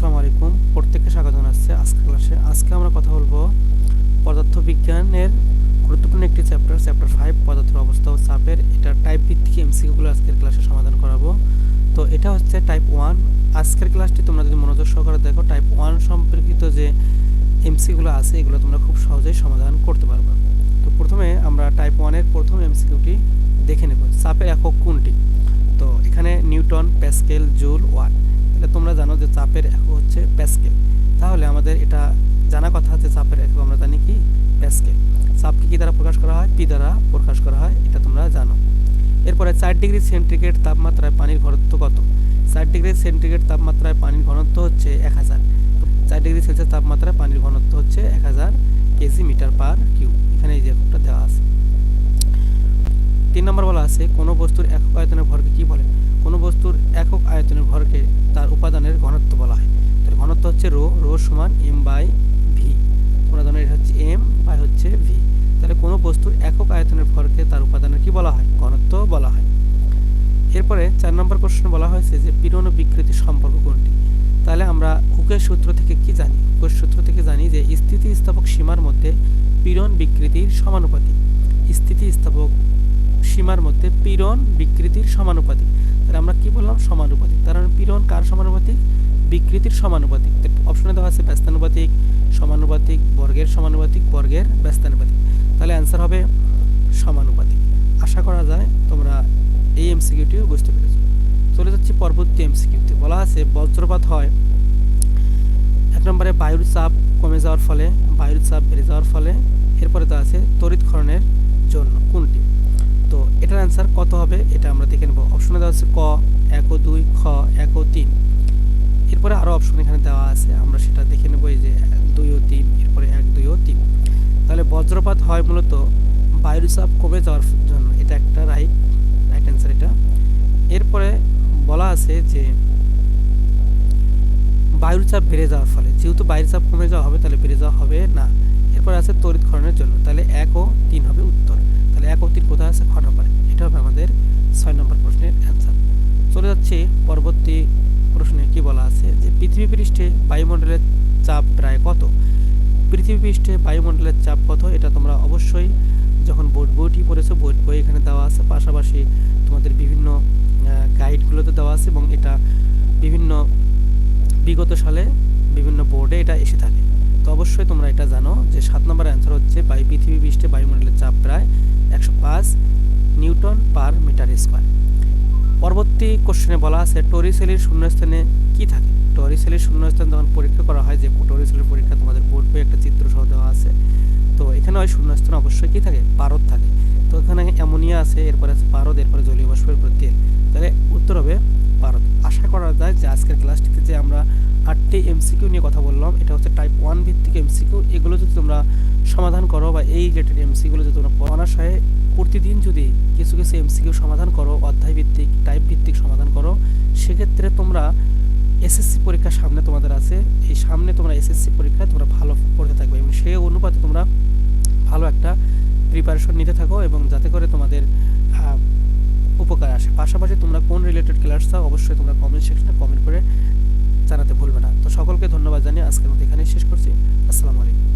আসসালামু আলাইকুম। প্রত্যেককে স্বাগত জানাচ্ছি আজকের ক্লাসে। আজকে আমরা কথা বলব পদার্থবিজ্ঞানের গুরুত্বপূর্ণ একটি চ্যাপ্টার চ্যাপ্টার ফাইভ পদার্থের অবস্থা ও চাপের। এটা টাইপ ভিত্তিক এমসিকিউগুলো আজকের ক্লাসে সমাধান করাবো। তো এটা হচ্ছে টাইপ ওয়ান আজকের ক্লাসটি তোমরা যদি মনোযোগ সহকারে দেখো টাইপ ওয়ান সম্পর্কিত যে এমসিগুলো আছে, এগুলো তোমরা খুব সহজেই সমাধান করতে পারবে। তো প্রথমে আমরা টাইপ ওয়ানের প্রথম এমসিকিউটি দেখে নেব। চাপের একক কোনটি? তো এখানে নিউটন, প্যাসকেল, জুল, ওয়াট। এটা তোমরা জানো যে চাপের একক হচ্ছে প্যাসকেল। তাহলে আমাদের এটা জানা কথা যে চাপের একক আমরা জানি কি? প্যাসকেল। চাপকে কি দ্বারা প্রকাশ করা হয়? পি দ্বারা প্রকাশ করা হয়, এটা তোমরা জানো। এরপরে চার ডিগ্রি সেন্টিগ্রেড তাপমাত্রায় পানির ঘনত্ব কত? চার ডিগ্রি সেন্টিগ্রেড তাপমাত্রায় পানির ঘনত্ব হচ্ছে এক হাজার। চার ডিগ্রি সেলসিয়াস তাপমাত্রায় পানির ঘনত্ব হচ্ছে এক হাজার কেজি মিটার পার কিউ এখানে এই যে এককটা দেওয়া আছে। তিন নম্বর বলা আছে, কোনো বস্তুর একক আয়তনের ভরকে কি বলে? কোনো বস্তুর হচ্ছে রো রো সমান এম বাই ভি জানো এটা হচ্ছে এম বাই হচ্ছে ভি তাহলে কোনো বস্তুর একক আয়তনের ভরকে তার উপাদানের কি বলা হয়? ঘনত্ব বলা হয়। এরপরে চার নম্বর কোশ্চেন বলা হয়েছে যে পীড়ন ও বিকৃতির সম্পর্ক কোনটি? তাহলে আমরা হুকের সূত্র থেকে কি জানি? হুকের সূত্র থেকে জানি যে স্থিতিস্থাপক সীমার মধ্যে পীড়ন বিকৃতির সমানুপাতিক। স্থিতিস্থাপক সীমার মধ্যে পীড়ন বিকৃতির সমানুপাতিক। তাহলে আমরা কি বললাম? সমানুপাতিক। তার মানে পীড়ন কার সমানুপাতিক? বিকৃতির সমানুপাতিক। অপশনে দেওয়া আছে ব্যস্তানুপাতিক, সমানুপাতিক, বর্গের সমানুপাতিক, বর্গের ব্যস্তানুপাতিক। তাহলে অ্যান্সার হবে সমানুপাতিক। আশা করা যায় তোমরা এই এমসিকিউটিও বুঝতে পেরেছ। চলে যাচ্ছি পরবর্তী এমসিকিউতে বলা আছে বজ্রপাত হয়। এক নম্বরে বায়ুর চাপ কমে যাওয়ার ফলে, বায়ুর চাপ বেড়ে যাওয়ার ফলে। এরপরে তো আছে তড়িৎক্ষরণের জন্য কোনটি? তো এটার অ্যান্সার কত হবে? এটা আমরা দেখে নেব। অপশনে দেওয়া আছে ক, এক ও দুই, খ, এক ও তিন। এরপরে আরও অপশন এখানে দেওয়া আছে। আমরা সেটা দেখে নেব এই যে দুই ও তিন, এরপরে এক, দুই ও তিন। তাহলে বজ্রপাত হয় মূলত বায়ুর চাপ কমে যাওয়ার জন্য। এটা একটা রাইট রাইট অ্যান্সার এটা। এরপরে বলা আছে যে বায়ুর চাপ বেড়ে যাওয়ার ফলে, যেহেতু বায়ুর চাপ কমে যাওয়া হবে, তাহলে বেড়ে যাওয়া হবে না। এরপরে আছে তড়িৎক্ষরণের জন্য। তাহলে এক ও তিন হবে উত্তর। তাহলে এক ও তিন কোথায় আছে? খ নম্বরে। এটা হবে আমাদের ছয় নম্বর প্রশ্নের অ্যান্সার চলে যাচ্ছে পরবর্তী প্রশ্নে কি বলা আছে যে পৃথিবী পৃষ্ঠে বায়ুমণ্ডলের চাপ প্রায় কত? পৃথিবী পৃষ্ঠে বায়ুমণ্ডলের চাপ কত? এটা তোমরা অবশ্যই যখন বোর্ড বইটি পড়েছো বোর্ড বই এখানে দেওয়া আছে। পাশাপাশি তোমাদের বিভিন্ন গাইডগুলোতে দেওয়া আছে এবং এটা বিভিন্ন বিগত সালে বিভিন্ন বোর্ডে এটা এসে থাকে। তো অবশ্যই তোমরা এটা জানো যে সাত নম্বর অ্যান্সার হচ্ছে বায়ু, পৃথিবী পৃষ্ঠে বায়ুমণ্ডলের চাপ প্রায় একশো পাঁচ নিউটন পার মিটার স্কোয়ার। পরবর্তী কোশ্চেনে বলা আছে টরিসেলির শূন্যস্থানে কি থাকে? টরিসেলির শূন্যস্থান যখন পরীক্ষা করা হয় যে টরিসেলের পরীক্ষা তোমাদের বই একটা চিত্র সহ দেওয়া আছে। তো এখানে ওই শূন্যস্থান অবশ্যই কি থাকে? পারদ থাকে। তো এখানে অ্যামোনিয়া আছে, এরপরে আছে পারদ, এরপরে জলীয় বাষ্প এরপরে তেল। তাহলে উত্তর হবে পারদ। আশা করা যায় যে আজকের ক্লাসটিতে যে আমরা আটটি এমসিকিউ নিয়ে কথা বললাম, এটা হচ্ছে টাইপ ওয়ান ভিত্তিক এমসিকিউ এগুলো যদি তোমরা সমাধান করো বা এই রিলেটেড এমসিকিউগুলো যদি তোমরা অনাশয়ে প্রতিদিন যদি কিছু কিছু এমসিকিউ সমাধান করো অধ্যায় ভিত্তিক টাইপ ভিত্তিক সমাধান করো, সেক্ষেত্রে তোমরা এসএসসি পরীক্ষা সামনে তোমাদের আছে। এই সামনে তোমরা এসএসসি পরীক্ষায় তোমরা ভালো করতে থাকবে এবং সেই অনুপাতে তোমরা ভালো একটা প্রিপারেশন নিতে থাকো এবং যাতে করে তোমাদের উপকার আসে। পাশাপাশি তোমরা কোন রিলেটেড ক্লাস চাও, অবশ্যই তোমরা কমেন্ট সেকশনে কমেন্ট করে জানাতে ভুলবে না। তো সকলকে ধন্যবাদ জানিয়ে আজকের মতো এখানেই শেষ করছি। আসসালামু আলাইকুম।